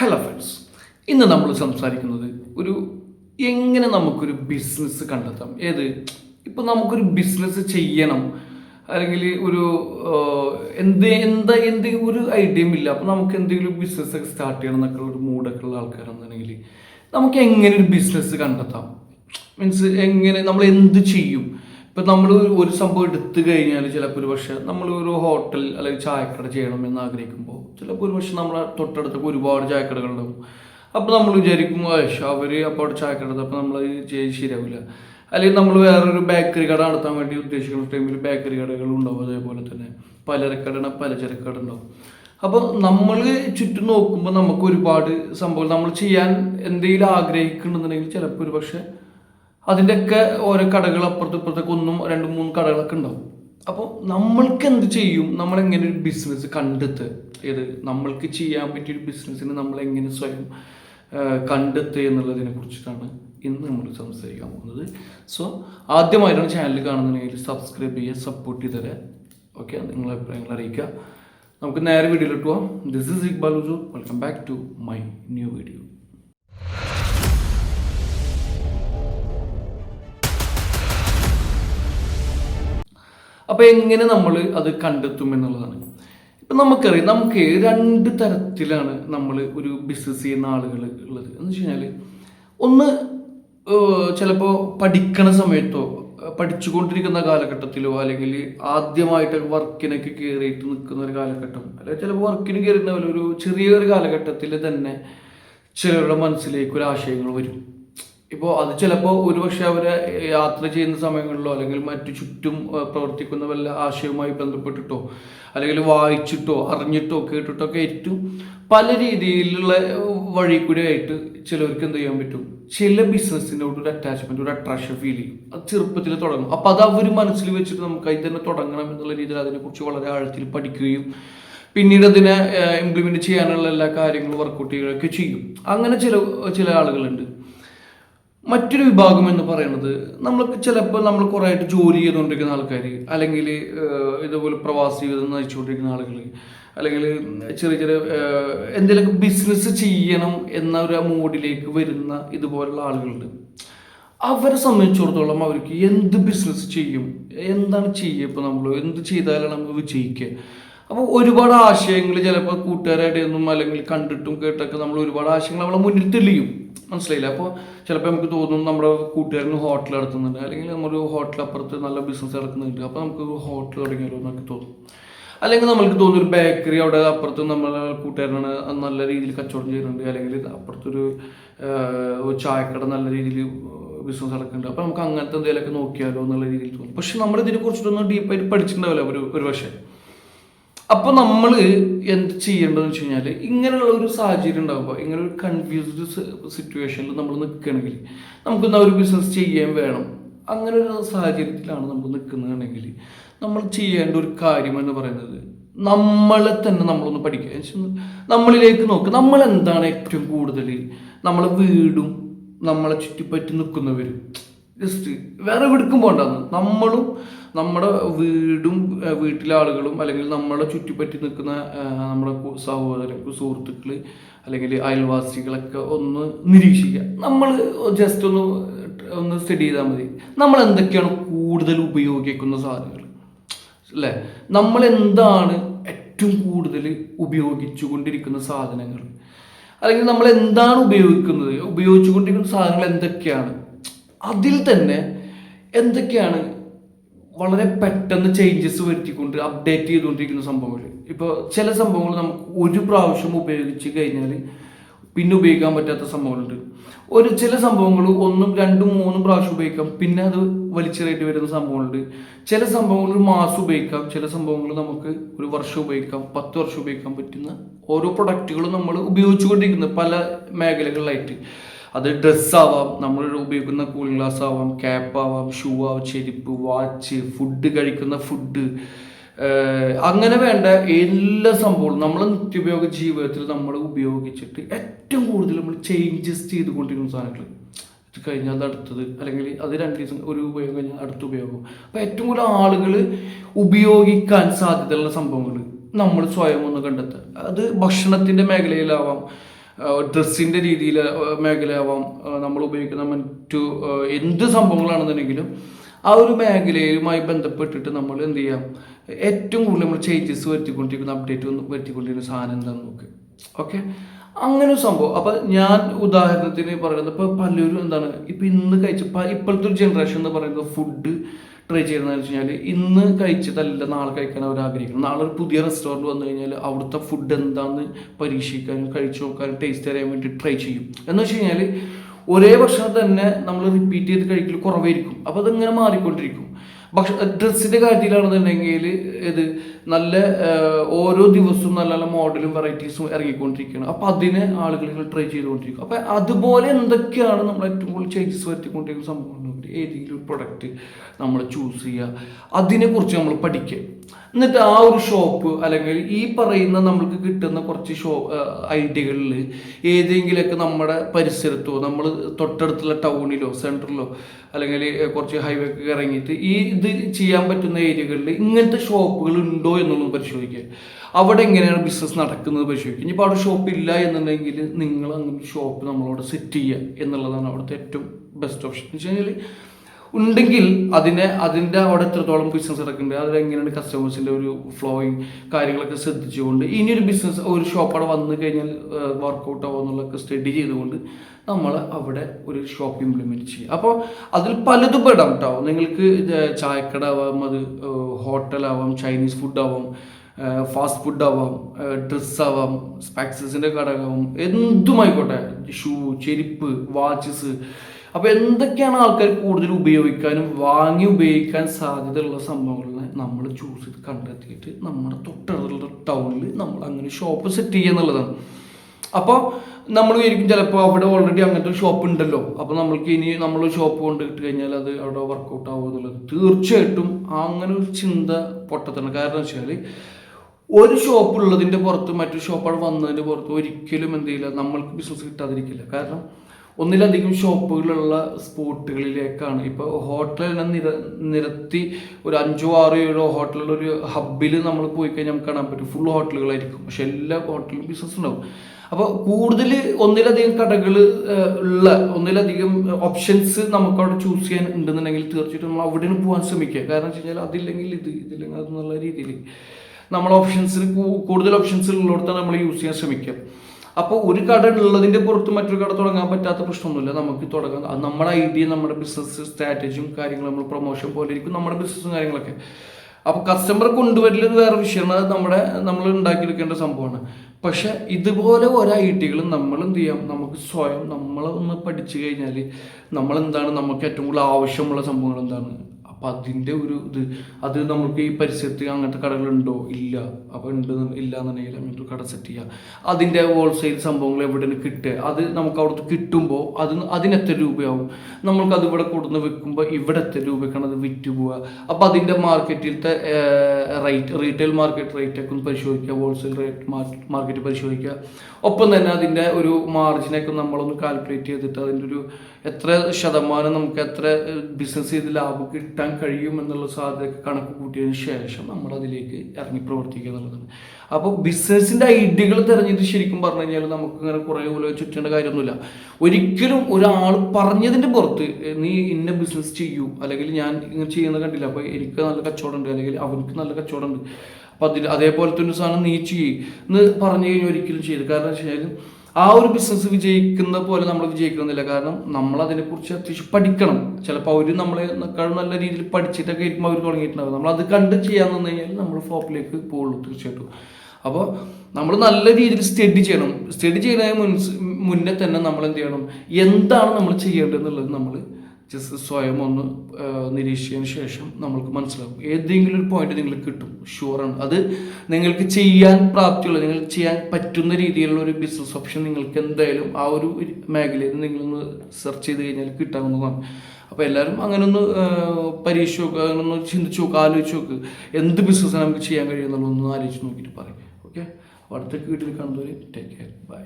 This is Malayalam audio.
ഹലോ ഫ്രണ്ട്സ് ഇന്ന് നമ്മൾ സംസാരിക്കുന്നത് ഒരു എങ്ങനെ നമുക്കൊരു ബിസിനസ് കണ്ടെത്താം? ഏത്? ഇപ്പം നമുക്കൊരു ബിസിനസ് ചെയ്യണം. അല്ലെങ്കിൽ ഒരു എന്ത് എന്താ എന്തെങ്കിലും ഒരു ഐഡിയയും ഇല്ല. അപ്പം നമുക്ക് എന്തെങ്കിലും ബിസിനസ് ഒക്കെ സ്റ്റാർട്ട് ചെയ്യണം എന്നൊക്കെ ഒരു മൂഡൊക്കെ ഉള്ള ആൾക്കാരാണെന്നുണ്ടെങ്കിൽ നമുക്ക് എങ്ങനെ ഒരു ബിസിനസ് കണ്ടെത്താം? മീൻസ് എങ്ങനെ നമ്മൾ എന്ത് ചെയ്യും? ഇപ്പം നമ്മൾ ഒരു സംഭവം എടുത്തു കഴിഞ്ഞാൽ ചിലപ്പോൾ ഒരു പക്ഷേ നമ്മൾ ഒരു ഹോട്ടൽ അല്ലെങ്കിൽ ചായക്കട ചെയ്യണം എന്ന് ആഗ്രഹിക്കുമ്പോൾ ചിലപ്പോൾ ഒരു പക്ഷേ നമ്മളെ തൊട്ടടുത്തൊക്കെ ഒരുപാട് ചായക്കടകളുണ്ടാവും അപ്പോൾ നമ്മൾ വിചാരിക്കും അവർ അപ്പോൾ അവിടെ ചായക്കട അപ്പോൾ നമ്മൾ ചെയ്ത് ശരിയാവില്ല അല്ലെങ്കിൽ നമ്മൾ വേറൊരു ബേക്കറി കട നടത്താൻ വേണ്ടി ഉദ്ദേശിക്കുന്ന ടൈമിൽ ബേക്കറി കടകളും ഉണ്ടാവും അതേപോലെ തന്നെ. പലചരക്കട പലചരക്കട ഉണ്ടാവും. അപ്പോൾ നമ്മൾ ചുറ്റും നോക്കുമ്പോൾ നമുക്ക് ഒരുപാട് സംഭവം നമ്മൾ ചെയ്യാൻ എന്തെങ്കിലും ആഗ്രഹിക്കുന്നുണ്ടെന്നുണ്ടെങ്കിൽ ചിലപ്പോൾ ഒരു പക്ഷേ അതിന്റെയൊക്കെ ഓരോ കടകൾ അപ്പുറത്ത് ഇപ്പുറത്തൊക്കെ ഒന്നും രണ്ട് മൂന്ന് കടകളൊക്കെ ഉണ്ടാവും. അപ്പോൾ നമ്മൾക്ക് എന്ത് ചെയ്യും? നമ്മൾ എങ്ങനെ ഒരു ബിസിനസ് കണ്ടെത്തുക? ഏത് നമ്മൾക്ക് ചെയ്യാൻ പറ്റിയ ഒരു ബിസിനസ്സിന് നമ്മൾ എങ്ങനെ സ്വയം കണ്ടെത്തുക എന്നുള്ളതിനെ കുറിച്ചിട്ടാണ് ഇന്ന് നമ്മൾ സംസാരിക്കാൻ പോകുന്നത്. സോ ആദ്യമായിട്ടാണ് ചാനൽ കാണുന്നുണ്ടെങ്കിൽ സബ്സ്ക്രൈബ് ചെയ്യുക സപ്പോർട്ട് ചെയ്ത് തരാം. ഓക്കെ നിങ്ങളെ അഭിപ്രായങ്ങൾ അറിയിക്കുക. നമുക്ക് നേരെ വീഡിയോയിലോട്ട് പോവാം. This is Iqbal welcome back to my new video അപ്പോൾ എങ്ങനെ നമ്മൾ അത് കണ്ടെത്തും എന്നുള്ളതാണ്. ഇപ്പം നമുക്കറിയാം നമുക്ക് രണ്ട് തരത്തിലാണ് നമ്മൾ ഒരു ബിസിനസ് ചെയ്യുന്ന ആളുകൾ ഉള്ളത്. എന്ന് വെച്ച് കഴിഞ്ഞാൽ ഒന്ന് ചിലപ്പോൾ പഠിക്കണ സമയത്തോ പഠിച്ചുകൊണ്ടിരിക്കുന്ന കാലഘട്ടത്തിലോ അല്ലെങ്കിൽ ആദ്യമായിട്ട് വർക്കിനൊക്കെ കയറിയിട്ട് നിൽക്കുന്ന ഒരു കാലഘട്ടം അല്ലെങ്കിൽ ചിലപ്പോൾ വർക്കിന് കയറുന്ന ഒരു ചെറിയൊരു കാലഘട്ടത്തിൽ തന്നെ ചിലരുടെ മനസ്സിലേക്ക് ഒരു ആശയങ്ങൾ വരും. ഇപ്പോൾ അത് ചിലപ്പോൾ ഒരുപക്ഷെ അവരെ യാത്ര ചെയ്യുന്ന സമയങ്ങളിലോ അല്ലെങ്കിൽ മറ്റു ചുറ്റും പ്രവർത്തിക്കുന്ന വല്ല ആശയവുമായി ബന്ധപ്പെട്ടിട്ടോ അല്ലെങ്കിൽ വായിച്ചിട്ടോ അറിഞ്ഞിട്ടോ കേട്ടിട്ടോ ഒക്കെ ഏറ്റവും പല രീതിയിലുള്ള വഴി കൂടി ആയിട്ട് ചിലവർക്ക് എന്ത് ചെയ്യാൻ പറ്റും? ചില ബിസിനസ്സിനോട് ഒരു അറ്റാച്ച്മെന്റ് ഒരു അട്രാക്ഷൻ ഫീൽ ചെയ്യും. അത് ചെറുപ്പത്തിൽ തുടങ്ങും. അപ്പോൾ അത് അവർ മനസ്സിൽ വെച്ചിട്ട് നമുക്ക് അതിൽ തന്നെ തുടങ്ങണം എന്നുള്ള രീതിയിൽ അതിനെക്കുറിച്ച് വളരെ ആഴത്തിൽ പഠിക്കുകയും പിന്നീട് അതിനെ ഇംപ്ലിമെന്റ് ചെയ്യാനുള്ള എല്ലാ കാര്യങ്ങളും വർക്കൗട്ട് ചെയ്യുകയൊക്കെ ചെയ്യും. അങ്ങനെ ചില ചില ആളുകളുണ്ട്. മറ്റൊരു വിഭാഗം എന്ന് പറയുന്നത് നമ്മൾ ചിലപ്പോൾ നമ്മൾ കുറേ ആയിട്ട് ജോലി ചെയ്തുകൊണ്ടിരിക്കുന്ന ആൾക്കാർ അല്ലെങ്കിൽ ഇതുപോലെ പ്രവാസി ജീവിതം നയിച്ചുകൊണ്ടിരിക്കുന്ന ആളുകൾ അല്ലെങ്കിൽ ചെറിയ ചെറിയ എന്തെങ്കിലും ബിസിനസ് ചെയ്യണം എന്ന ഒരു മൂഡിലേക്ക് വരുന്ന ഇതുപോലുള്ള ആളുകളുണ്ട്. അവരെ സംബന്ധിച്ചിടത്തോളം അവർക്ക് എന്ത് ബിസിനസ് ചെയ്യും എന്താണ് ചെയ്യുക ഇപ്പോൾ നമ്മൾ എന്ത് ചെയ്താലാണ് നമുക്ക് വിജയിക്കുക? അപ്പോൾ ഒരുപാട് ആശയങ്ങൾ ചിലപ്പോൾ കൂട്ടുകാരായിട്ട് ഒന്നും അല്ലെങ്കിൽ കണ്ടിട്ടും കേട്ടൊക്കെ നമ്മൾ ഒരുപാട് ആശയങ്ങൾ നമ്മളെ മുന്നിൽ തെളിയും. മനസ്സിലായില്ല? അപ്പോൾ ചിലപ്പോൾ നമുക്ക് തോന്നും നമ്മുടെ കൂട്ടുകാരന് ഹോട്ടൽ നടത്തുന്നുണ്ട് അല്ലെങ്കിൽ നമ്മുടെ ഹോട്ടൽ അപ്പുറത്ത് നല്ല ബിസിനസ് നടക്കുന്നുണ്ട് അപ്പോൾ നമുക്ക് ഹോട്ടൽ തുടങ്ങിയാലോ എന്നൊക്കെ തോന്നും. അല്ലെങ്കിൽ നമ്മൾക്ക് തോന്നുന്നു ഒരു ബേക്കറി അവിടെ അപ്പുറത്ത് നമ്മളെ കൂട്ടുകാരനാണ് നല്ല രീതിയിൽ കച്ചവടം ചെയ്യുന്നുണ്ട്. അല്ലെങ്കിൽ അപ്പുറത്തൊരു ചായക്കട നല്ല രീതിയിൽ ബിസിനസ് നടക്കുന്നുണ്ട്. അപ്പോൾ നമുക്ക് അങ്ങനത്തെ എന്തെങ്കിലുമൊക്കെ നോക്കിയാലോ എന്നുള്ള രീതിയിൽ തോന്നും. പക്ഷെ നമ്മൾ ഇതിനെ കുറിച്ചിട്ടൊന്നും ഡീപ്പായിട്ട് പഠിച്ചിട്ടുണ്ടാവില്ല ഒരു ഒരു പക്ഷേ. അപ്പോൾ നമ്മൾ എന്ത് ചെയ്യേണ്ടതെന്ന് വെച്ച് കഴിഞ്ഞാൽ ഇങ്ങനെയുള്ള ഒരു സാഹചര്യം ഉണ്ടാകുമ്പോൾ ഇങ്ങനെ ഒരു കൺഫ്യൂസ്ഡ് സിറ്റുവേഷനിൽ നമ്മൾ നിൽക്കുകയാണെങ്കിൽ നമുക്ക് എന്നാ ഒരു ബിസിനസ് ചെയ്യാൻ വേണം. അങ്ങനെ ഒരു സാഹചര്യത്തിലാണ് നമ്മൾ നിൽക്കുന്നതാണെങ്കിൽ നമ്മൾ ചെയ്യേണ്ട ഒരു കാര്യം എന്ന് പറയുന്നത് നമ്മളെ തന്നെ നമ്മളൊന്ന് പഠിക്കുക. നമ്മളിലേക്ക് നോക്ക് നമ്മൾ എന്താണ് ഏറ്റവും കൂടുതൽ നമ്മളെ വീടും നമ്മളെ ചുറ്റിപ്പറ്റി നിൽക്കുന്നവരും ജസ്റ്റ് വേറെ എവിടേക്കും പോകണ്ടെന്ന് നമ്മളും നമ്മുടെ വീടും വീട്ടിലെ ആളുകളും അല്ലെങ്കിൽ നമ്മളെ ചുറ്റിപ്പറ്റി നിൽക്കുന്ന നമ്മുടെ സഹോദര സഹോദരൻ സുഹൃത്തുക്കൾ അല്ലെങ്കിൽ അയൽവാസികളൊക്കെ ഒന്ന് നിരീക്ഷിക്കുക. നമ്മൾ ജസ്റ്റ് ഒന്ന് ഒന്ന് സ്റ്റഡി ചെയ്താൽ മതി. നമ്മൾ എന്തൊക്കെയാണ് കൂടുതൽ ഉപയോഗിക്കുന്ന സാധനങ്ങൾ? അല്ലേ? നമ്മൾ എന്താണ് ഏറ്റവും കൂടുതൽ ഉപയോഗിച്ചു കൊണ്ടിരിക്കുന്ന സാധനങ്ങൾ? അല്ലെങ്കിൽ നമ്മൾ എന്താണ് ഉപയോഗിക്കുന്നത്? ഉപയോഗിച്ചുകൊണ്ടിരിക്കുന്ന സാധനങ്ങൾ എന്തൊക്കെയാണ്? അതിൽ തന്നെ എന്തൊക്കെയാണ് വളരെ പെട്ടെന്ന് ചേഞ്ചസ് വരുത്തിക്കൊണ്ട് അപ്ഡേറ്റ് ചെയ്തുകൊണ്ടിരിക്കുന്ന സംഭവങ്ങൾ? ഇപ്പോൾ ചില സംഭവങ്ങൾ നമുക്ക് ഒരു പ്രാവശ്യം ഉപയോഗിച്ച് കഴിഞ്ഞാൽ പിന്നെ ഉപയോഗിക്കാൻ പറ്റാത്ത സംഭവങ്ങളുണ്ട്. ഒരു ചില സംഭവങ്ങൾ ഒന്നും രണ്ടും മൂന്നും പ്രാവശ്യം ഉപയോഗിക്കാം പിന്നെ അത് വലിച്ചെറിയേണ്ടി വരുന്ന സംഭവങ്ങളുണ്ട്. ചില സംഭവങ്ങൾ ഒരു മാസം ഉപയോഗിക്കാം ചില സംഭവങ്ങൾ നമുക്ക് ഒരു വർഷം ഉപയോഗിക്കാം പത്ത് വർഷം ഉപയോഗിക്കാൻ പറ്റുന്ന ഓരോ പ്രൊഡക്റ്റുകളും നമ്മൾ ഉപയോഗിച്ചുകൊണ്ടിരിക്കുന്നത് പല മേഖലകളിലായിട്ട്. അത് ഡ്രസ്സാവാം നമ്മൾ ഉപയോഗിക്കുന്ന കൂളിംഗ് ഗ്ലാസ് ആവാം ക്യാപ്പ് ആവാം ഷൂ ആവാം ചെരുപ്പ് വാച്ച് ഫുഡ് കഴിക്കുന്ന ഫുഡ് അങ്ങനെ വേണ്ട എല്ലാ സംഭവവും നമ്മൾ നിത്യോപയോഗ ജീവിതത്തിൽ നമ്മൾ ഉപയോഗിച്ചിട്ട് ഏറ്റവും കൂടുതൽ നമ്മൾ ചേഞ്ചസ് ചെയ്തുകൊണ്ടിരിക്കുന്ന സാധനങ്ങൾ ഇത് കഴിഞ്ഞാൽ അത് അടുത്തത് അല്ലെങ്കിൽ അത് രണ്ട് ദിവസം ഒരു ഉപയോഗം കഴിഞ്ഞാൽ അടുത്ത ഉപയോഗം. അപ്പോൾ ഏറ്റവും കൂടുതൽ ആളുകൾ ഉപയോഗിക്കാൻ സാധ്യതയുള്ള സംഭവങ്ങൾ നമ്മൾ സ്വയം ഒന്ന് കണ്ടെത്തുക. അത് ഭക്ഷണത്തിന്റെ മേഖലയിലാവാം ഡ്രസ്സിന്റെ രീതിയിൽ മേഖലയാവാം നമ്മൾ ഉപയോഗിക്കുന്ന മറ്റു എന്ത് സംഭവങ്ങളാണെന്നുണ്ടെങ്കിലും ആ ഒരു മേഖലയുമായി ബന്ധപ്പെട്ടിട്ട് നമ്മൾ എന്ത് ചെയ്യാം? ഏറ്റവും കൂടുതൽ നമ്മൾ ചേഞ്ചസ് വരുത്തിക്കൊണ്ടിരിക്കുന്ന അപ്ഡേറ്റ് വരുത്തിക്കൊണ്ടിരിക്കുന്ന സാധനം എന്താണെന്ന് നോക്ക്. ഓക്കെ അങ്ങനെ ഒരു സംഭവം. അപ്പം ഞാൻ ഉദാഹരണത്തിന് പറയുന്നത് ഇപ്പോൾ പലരും എന്താണ് ഇപ്പം ഇന്ന് കഴിച്ച ഇപ്പോഴത്തെ ഒരു ജനറേഷൻ എന്ന് പറയുന്നത് ഫുഡ് ട്രൈ ചെയ്യുന്നതെന്ന് വെച്ച് കഴിഞ്ഞാൽ ഇന്ന് കഴിച്ചതല്ല നാളെ കഴിക്കാൻ അവർ ആഗ്രഹിക്കണം നാളെ ഒരു പുതിയ റെസ്റ്റോറന്റ് വന്നു കഴിഞ്ഞാൽ അവിടുത്തെ ഫുഡ് എന്താണെന്ന് പരീക്ഷിക്കാനും കഴിച്ചു നോക്കാനും ടേസ്റ്റ് അറിയാൻ വേണ്ടി ട്രൈ ചെയ്യും. എന്ന് വെച്ച് കഴിഞ്ഞാൽ ഒരേ ഭക്ഷണം തന്നെ നമ്മൾ റിപ്പീറ്റ് ചെയ്ത് കഴിക്കൽ കുറവായിരിക്കും. അപ്പോൾ അതിങ്ങനെ മാറിക്കൊണ്ടിരിക്കും. ഭക്ഷ ഡ്രസ്സിന്റെ കാര്യത്തിലാണെന്നുണ്ടെങ്കിൽ ഇത് നല്ല ഓരോ ദിവസവും നല്ല നല്ല മോഡലും വെറൈറ്റീസും ഇറങ്ങിക്കൊണ്ടിരിക്കുകയാണ്. അപ്പോൾ അതിനെ ആളുകൾ ട്രൈ ചെയ്തുകൊണ്ടിരിക്കും. അപ്പോൾ അതുപോലെ എന്തൊക്കെയാണ് നമ്മൾ ഏറ്റവും കൂടുതൽ ചേഞ്ചസ് വരുത്തിക്കൊണ്ടിരിക്കുന്ന സംഭവം ഏതെങ്കിലും ഒരു പ്രൊഡക്റ്റ് നമ്മൾ ചൂസ് ചെയ്യുക. അതിനെക്കുറിച്ച് നമ്മൾ പഠിക്കുക. എന്നിട്ട് ആ ഒരു ഷോപ്പ് അല്ലെങ്കിൽ ഈ പറയുന്ന നമ്മൾക്ക് കിട്ടുന്ന കുറച്ച് ഷോ ഐഡിയകളിൽ ഏതെങ്കിലുമൊക്കെ നമ്മുടെ പരിസരത്തോ നമ്മൾ തൊട്ടടുത്തുള്ള ടൗണിലോ സെന്ററിലോ അല്ലെങ്കിൽ കുറച്ച് ഹൈവേക്ക് ഇറങ്ങിയിട്ട് ഈ ഇത് ചെയ്യാൻ പറ്റുന്ന ഏരിയകളിൽ ഇങ്ങനത്തെ ഷോപ്പുകൾ ഉണ്ടോ എന്നൊന്ന് പരിശോധിക്കുക. അവിടെ എങ്ങനെയാണ് ബിസിനസ് നടക്കുന്നത് പരിശോധിക്കുക. ഇനിയിപ്പോൾ അവിടെ ഷോപ്പ് ഇല്ല എന്നുണ്ടെങ്കിൽ നിങ്ങൾ അങ്ങനെ ഷോപ്പ് നമ്മളവിടെ സെറ്റ് ചെയ്യുക എന്നുള്ളതാണ് അവിടുത്തെ ഏറ്റവും ബെസ്റ്റ് ഓപ്ഷൻ എന്ന് വെച്ച് കഴിഞ്ഞാൽ ഉണ്ടെങ്കിൽ അതിനെ അതിന്റെ അവിടെ എത്രത്തോളം ബിസിനസ് നടക്കുന്നുണ്ട് അതിലെങ്ങനെയാണ് കസ്റ്റമേഴ്സിന്റെ ഒരു ഫ്ലോയിങ് കാര്യങ്ങളൊക്കെ ശ്രദ്ധിച്ചുകൊണ്ട് ഇനിയൊരു ബിസിനസ് ഒരു ഷോപ്പ് അവിടെ വന്നു കഴിഞ്ഞാൽ വർക്കൗട്ട് ആവുമെന്നുള്ളതൊക്കെ സ്റ്റഡി ചെയ്തുകൊണ്ട് നമ്മൾ അവിടെ ഒരു ഷോപ്പ് ഇംപ്ലിമെന്റ് ചെയ്യും അപ്പോൾ അതിൽ പലതും പെടാം കേട്ടോ. നിങ്ങൾക്ക് ചായക്കട ആവാം അത് ഹോട്ടലാവാം ചൈനീസ് ഫുഡ് ആവാം ഫാസ്റ്റ് ഫുഡ് ആവാം ഡ്രസ്സ് ആവാം സ്പാക്സസിന്റെ കടകാവും എന്തുമായിക്കോട്ടെ ഷൂ ചെരുപ്പ് വാച്ചസ് അപ്പോൾ എന്തൊക്കെയാണ് ആൾക്കാർ കൂടുതൽ ഉപയോഗിക്കാനും വാങ്ങി ഉപയോഗിക്കാൻ സാധ്യതയുള്ള സംഭവങ്ങളെ നമ്മൾ ചൂസ് ചെയ്ത് കണ്ടെത്തിയിട്ട് നമ്മുടെ തൊട്ടടുത്തുള്ള ടൗണിൽ നമ്മൾ അങ്ങനെ ഷോപ്പ് സെറ്റ് ചെയ്യുക എന്നുള്ളതാണ്. അപ്പോൾ നമ്മൾ വിചാരിക്കും ചിലപ്പോൾ അവിടെ ഓൾറെഡി അങ്ങനത്തെ ഒരു ഷോപ്പ് ഉണ്ടല്ലോ. അപ്പോൾ നമ്മൾക്ക് ഇനി നമ്മൾ ഷോപ്പ് കൊണ്ട് ഇട്ട് കഴിഞ്ഞാൽ അത് അവിടെ വർക്കൗട്ട് ആവുക എന്നുള്ളത്. തീർച്ചയായിട്ടും അങ്ങനെ ഒരു ചിന്ത പൊട്ടത്തണം കാരണം വെച്ചാൽ ഒരു ഷോപ്പ് ഉള്ളതിന്റെ പുറത്ത് മറ്റൊരു ഷോപ്പ് അവിടെ വന്നതിന്റെ പുറത്ത് ഒരിക്കലും എന്ത് ചെയ്യില്ല നമ്മൾക്ക് ബിസിനസ് കിട്ടാതിരിക്കില്ല. കാരണം ഒന്നിലധികം ഷോപ്പുകളുള്ള സ്പോട്ടുകളിലേക്കാണ്. ഇപ്പോൾ ഹോട്ടലിനെ നിര നിരത്തി ഒരു അഞ്ചോ ആറോ ഏഴോ ഹോട്ടലുള്ള ഒരു ഹബ്ബിൽ നമ്മൾ പോയി കഴിഞ്ഞാൽ നമുക്ക് കാണാൻ പറ്റും. ഫുൾ ഹോട്ടലുകളായിരിക്കും. പക്ഷെ എല്ലാ ഹോട്ടലിലും ബിസിനസ് ഉണ്ടാവും. അപ്പോൾ കൂടുതൽ ഒന്നിലധികം കടകൾ ഉള്ള ഒന്നിലധികം ഓപ്ഷൻസ് നമുക്ക് അവിടെ ചൂസ് ചെയ്യാൻ ഉണ്ടെന്നുണ്ടെങ്കിൽ തീർച്ചയായിട്ടും നമ്മൾ അവിടെയാണ് പോകാൻ ശ്രമിക്കുക. കാരണം വെച്ച് കഴിഞ്ഞാൽ അതില്ലെങ്കിൽ ഇത് ഇതില്ലെങ്കിൽ അതെന്നുള്ള രീതിയിൽ നമ്മൾ ഓപ്ഷൻസിന് കൂടുതൽ ഓപ്ഷൻസ് ഉള്ളിടത്താണ് നമ്മൾ യൂസ് ചെയ്യാൻ ശ്രമിക്കുക. അപ്പോൾ ഒരു കട ഉള്ളതിന്റെ പുറത്ത് മറ്റൊരു കട തുടങ്ങാൻ പറ്റാത്ത പ്രശ്നമൊന്നുമില്ല. നമുക്ക് തുടങ്ങാം അത് നമ്മുടെ ഐഡിയ നമ്മുടെ ബിസിനസ് സ്ട്രാറ്റജിയും കാര്യങ്ങളും നമ്മൾ പ്രൊമോഷൻ പോലെ ഇരിക്കും നമ്മുടെ ബിസിനസ്സും കാര്യങ്ങളൊക്കെ. അപ്പോൾ കസ്റ്റമർ കൊണ്ടുവരൽ വേറെ വിഷയമാണ്. അത് നമ്മുടെ നമ്മൾ ഉണ്ടാക്കിയെടുക്കേണ്ട സംഭവമാണ്. പക്ഷെ ഇതുപോലെ ഓരോ ഐഡിയകളും നമ്മൾ എന്ത് ചെയ്യാം? നമുക്ക് സ്വയം നമ്മളൊന്ന് പഠിച്ചു കഴിഞ്ഞാൽ നമ്മളെന്താണ് നമുക്ക് ഏറ്റവും കൂടുതൽ ആവശ്യമുള്ള സംഭവങ്ങൾ എന്താണ്? അപ്പം അതിന്റെ ഒരു ഇത് അത് നമുക്ക് ഈ പരിസരത്ത് അങ്ങനത്തെ കടകളുണ്ടോ? ഇല്ല. അപ്പോൾ ഉണ്ട് ഇല്ല എന്നുണ്ടെങ്കിൽ അങ്ങനത്തെ കട സെറ്റ് ചെയ്യുക അതിന്റെ ഹോൾസെയിൽ സംഭവങ്ങൾ എവിടെയാണ് കിട്ടുക? അത് നമുക്ക് അവിടുത്തെ കിട്ടുമ്പോൾ അത് അതിന് എത്ര രൂപയാവും? നമ്മൾക്ക് അത് ഇവിടെ കൊടുന്ന് വെക്കുമ്പോൾ ഇവിടെ എത്ര രൂപയ്ക്കാണ് അത് വിറ്റ് പോവുക? അപ്പോൾ അതിന്റെ മാർക്കറ്റിലത്തെ റേറ്റ് റീറ്റെയിൽ മാർക്കറ്റ് റേറ്റൊക്കെ ഒന്ന് പരിശോധിക്കുക ഹോൾസെയിൽ റേറ്റ് മാർക്കറ്റ് പരിശോധിക്കുക. ഒപ്പം തന്നെ അതിന്റെ ഒരു മാർജിനൊക്കെ നമ്മളൊന്ന് കാൽക്കുലേറ്റ് ചെയ്തിട്ട് അതിന്റെ ഒരു എത്ര ശതമാനം നമുക്ക് എത്ര ബിസിനസ് ചെയ്ത് ലാഭം കിട്ടാൻ കഴിയും എന്നുള്ള സാധ്യത കണക്ക് കൂട്ടിയതിന് ശേഷം നമ്മൾ അതിലേക്ക് ഇറങ്ങി പ്രവർത്തിക്കുക എന്നുള്ളതാണ്. അപ്പോൾ ബിസിനസ്സിന്റെ ഐഡിയകൾ തിരഞ്ഞിട്ട് ശരിക്കും പറഞ്ഞു കഴിഞ്ഞാൽ നമുക്ക് ഇങ്ങനെ കുറേ പോലെ ചുറ്റേണ്ട കാര്യമൊന്നുമില്ല. ഒരിക്കലും ഒരാൾ പറഞ്ഞതിന്റെ പുറത്ത് നീ ഇന്ന ബിസിനസ് ചെയ്യൂ അല്ലെങ്കിൽ ഞാൻ ഇങ്ങനെ ചെയ്യുന്നത് കണ്ടില്ല അപ്പോൾ എനിക്ക് നല്ല കച്ചവടമുണ്ട് അല്ലെങ്കിൽ അവർക്ക് നല്ല കച്ചവടമുണ്ട് അപ്പോൾ അതിൽ അതേപോലത്തെ ഒരു സാധനം നീ ചെയ്യ് എന്ന് പറഞ്ഞു കഴിഞ്ഞാൽ ഒരിക്കലും ചെയ്ത് കാരണം വെച്ച് കഴിഞ്ഞാൽ ആ ഒരു ബിസിനസ് വിജയിക്കുന്ന പോലെ നമ്മൾ വിജയിക്കുന്നില്ല. കാരണം നമ്മൾ അതിനെക്കുറിച്ച് അത്യാവശ്യം പഠിക്കണം. ചിലപ്പോൾ അവർ നമ്മളെക്കാളും നല്ല രീതിയിൽ പഠിച്ചിട്ടൊക്കെ ഇരിക്കും അവർ തുടങ്ങിയിട്ടുണ്ടാവും നമ്മൾ അത് കണ്ട് ചെയ്യാൻ നിന്ന് കഴിഞ്ഞാൽ നമ്മൾ ഫ്ലോപ്പിലേക്ക് പോകുള്ളൂ തീർച്ചയായിട്ടും. അപ്പോൾ നമ്മൾ നല്ല രീതിയിൽ സ്റ്റഡി ചെയ്യണം. സ്റ്റഡി ചെയ്യുന്നതിന് മുൻ മുന്നേ തന്നെ നമ്മൾ എന്ത് ചെയ്യണം? എന്താണ് നമ്മൾ ചെയ്യേണ്ടതെന്നുള്ളത് നമ്മൾ ജസ്റ്റ് സ്വയം ഒന്ന് നിരീക്ഷിച്ചതിന് ശേഷം നമ്മൾക്ക് മനസ്സിലാകും ഏതെങ്കിലും ഒരു പോയിന്റ് നിങ്ങൾക്ക് കിട്ടും ഷുവറാണ് അത് നിങ്ങൾക്ക് ചെയ്യാൻ പ്രാപ്തിയുള്ള നിങ്ങൾക്ക് ചെയ്യാൻ പറ്റുന്ന രീതിയിലുള്ള ഒരു ബിസിനസ് ഓപ്ഷൻ നിങ്ങൾക്ക് എന്തായാലും ആ ഒരു മേഖലയിൽ നിങ്ങളൊന്ന് സെർച്ച് ചെയ്ത് കഴിഞ്ഞാൽ കിട്ടാവുന്നതാണ്. അപ്പോൾ എല്ലാവരും അങ്ങനെ ഒന്ന് പരീക്ഷ നോക്കുക അങ്ങനെ ഒന്ന് ചിന്തിച്ച് നോക്കുക ആലോചിച്ച് നോക്ക്. എന്ത് ബിസിനസ്സാണ് നമുക്ക് ചെയ്യാൻ കഴിയുമെന്നുള്ളതൊന്ന് ആലോചിച്ച് നോക്കിയിട്ട് പറയും. ഓക്കെ അടുത്ത വീട്ടിൽ കാണുന്നവർ ടേക്ക് കെയർ ബൈ